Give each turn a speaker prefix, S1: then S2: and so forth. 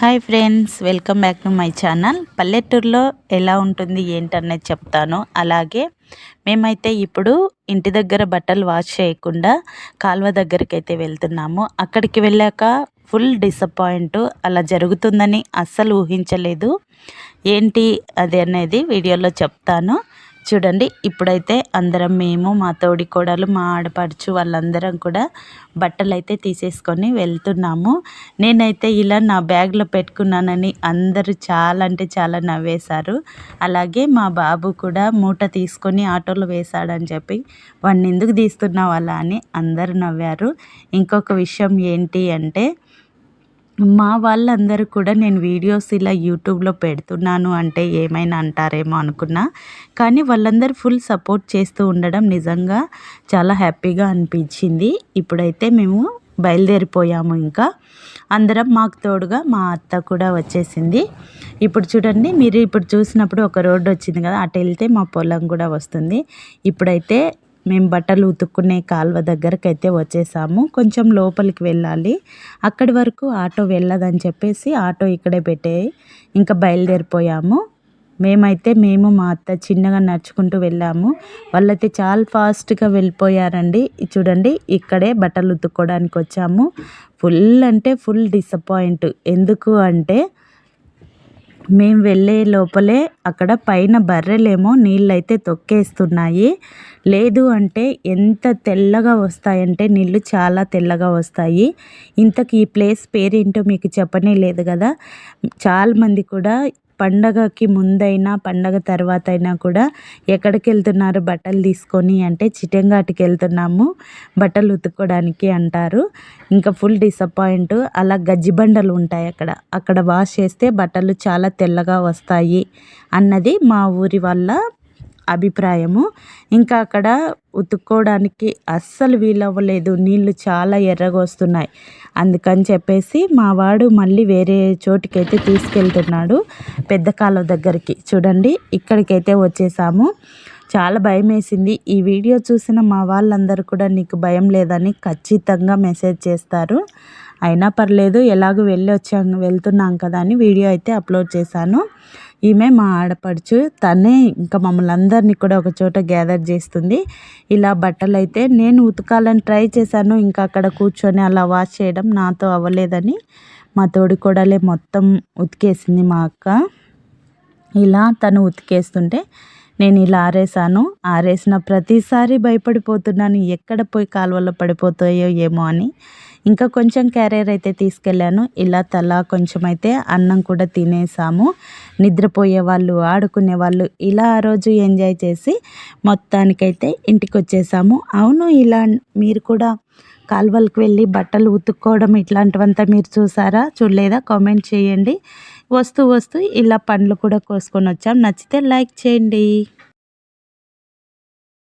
S1: Hi friends welcome back to my channel. పల్లెటూరులో ఎలా ఉంటుంది ఏంటనేది చెప్తాను. అలాగే మేమైతే ఇప్పుడు ఇంటి దగ్గర బట్టలు వాష్ చేయకుండా కాలువ దగ్గరికి అయితే వెళ్తున్నాము. అక్కడికి వెళ్ళాక ఫుల్ డిసప్పాయింట్ అలా జరుగుతుందని అస్సలు ఊహించలేదు. ఏంటి అది అనేది వీడియోలో చెప్తాను. చూడండి ఇప్పుడైతే అందరం మేము మా తోడి కోడలు మా ఆడపడుచు వాళ్ళందరం కూడా బట్టలు అయితే తీసేసుకొని వెళ్తున్నాము. నేనైతే ఇలా నా బ్యాగ్లో పెట్టుకున్నానని అందరూ చాలా అంటే చాలా నవ్వేశారు. అలాగే మా బాబు కూడా మూట తీసుకొని ఆటోలో వేశాడని చెప్పి వాడిని ఎందుకు తీస్తున్నావు అలా? అని అందరూ నవ్వారు. ఇంకొక విషయం ఏంటి అంటే మా వాళ్ళందరూ కూడా నేను వీడియోస్ ఇలా యూట్యూబ్లో పెడుతున్నాను అంటే ఏమైనా అంటారేమో అనుకున్నా. కానీ వాళ్ళందరూ ఫుల్ సపోర్ట్ చేస్తూ ఉండడం నిజంగా చాలా హ్యాపీగా అనిపించింది. ఇప్పుడైతే మేము బయలుదేరిపోయాము ఇంకా. అందరం మాకు తోడుగా మా అత్త కూడా వచ్చేసింది. ఇప్పుడు చూడండి మీరు ఇప్పుడు చూసినప్పుడు ఒక రోడ్డు వచ్చింది కదా అటు వెళ్తే మా పొలం కూడా వస్తుంది. ఇప్పుడైతే మేము బట్టలు ఉతుక్కునే కాలువ దగ్గరకు అయితే వచ్చేసాము. కొంచెం లోపలికి వెళ్ళాలి. అక్కడి వరకు ఆటో వెళ్ళదని చెప్పేసి ఆటో ఇక్కడే పెట్టే ఇంకా బయలుదేరిపోయాము. మేమైతే మేము మా అత్త చిన్నగా నడుచుకుంటూ వెళ్ళాము. వాళ్ళైతే చాలా ఫాస్ట్గా వెళ్ళిపోయారండి. చూడండి ఇక్కడే బట్టలు ఉతుక్కోవడానికి వచ్చాము. ఫుల్ అంటే ఫుల్ డిసప్పాయింట్. ఎందుకు అంటే మేము వెళ్ళే లోపలే అక్కడ పైన బర్రెలేమో నీళ్ళైతే తొక్కేస్తున్నాయి. లేదు అంటే ఎంత తెల్లగా వస్తాయంటే నీళ్ళు చాలా తెల్లగా వస్తాయి. ఇంతకు ఈ ప్లేస్ పేరేంటో మీకు చెప్పనే లేదు కదా. చాలామంది కూడా పండగకి ముందైనా పండగ తర్వాత అయినా కూడా ఎక్కడికి వెళ్తున్నారు బట్టలు తీసుకొని అంటే చిటంగాటికి వెళ్తున్నాము బట్టలు ఉతుక్కోవడానికి అంటారు. ఇంకా ఫుల్ డిసప్పాయింట్. అలా గజ్జిబండలు ఉంటాయి అక్కడ. అక్కడ వాష్ చేస్తే బట్టలు చాలా తెల్లగా వస్తాయి అన్నది మా ఊరి వాళ్ళ అభిప్రాయము. ఇంకా అక్కడ ఉతుక్కోవడానికి అస్సలు వీలవ్వలేదు. నీళ్ళు చాలా ఎర్రగా వస్తున్నాయి. అందుకని చెప్పేసి మా వాడు మళ్ళీ వేరే చోటుకైతే తీసుకెళ్తున్నాడు పెద్ద కాలువ దగ్గరికి. చూడండి ఇక్కడికైతే వచ్చేసాము. చాలా భయం వేసింది ఈ వీడియో చూసిన మా వాళ్ళందరూ కూడా నీకు భయం లేదని ఖచ్చితంగా మెసేజ్ చేస్తారు. అయినా పర్లేదు ఎలాగో వెళ్ళి వచ్చాం వెళ్తున్నాం కదా అని వీడియో అయితే అప్లోడ్ చేశాను. ఈమె మా ఆడపడుచు తనే ఇంకా మమ్మల్ని అందరినీ కూడా ఒక చోట గ్యాదర్ చేస్తుంది. ఇలా బట్టలు అయితే నేను ఉతకాలని ట్రై చేశాను ఇంకా అక్కడ కూర్చొని అలా వాష్ చేయడం నాతో అవ్వలేదని మా తోడి కోడలే మొత్తం ఉతికేసింది మా అక్క. ఇలా తను ఉతికేస్తుంటే నేను ఇలా ఆరేసాను ఆరేసిన ప్రతిసారి భయపడిపోతున్నాను ఎక్కడ పోయి కాలువలో పడిపోతాయో ఏమో అని. ఇంకా కొంచెం క్యారియర్ అయితే తీసుకెళ్ళాను. ఇలా తలా కొంచెం అయితే అన్నం కూడా తినేసాము. నిద్రపోయే వాళ్ళు ఆడుకునే వాళ్ళు ఇలా ఆ రోజు ఎంజాయ్ చేసి మొత్తానికైతే ఇంటికి వచ్చేసాము అవును ఇలా మీరు కూడా కాలువలకు వెళ్ళి బట్టలు ఉతుక్కోవడం ఇట్లాంటివంతా మీరు చూసారా? చూడలేదా? కామెంట్ చేయండి. వస్తూ వస్తూ ఇలా పండ్లు కూడా కోసుకొని వచ్చాం. నచ్చితే లైక్ చేయండి.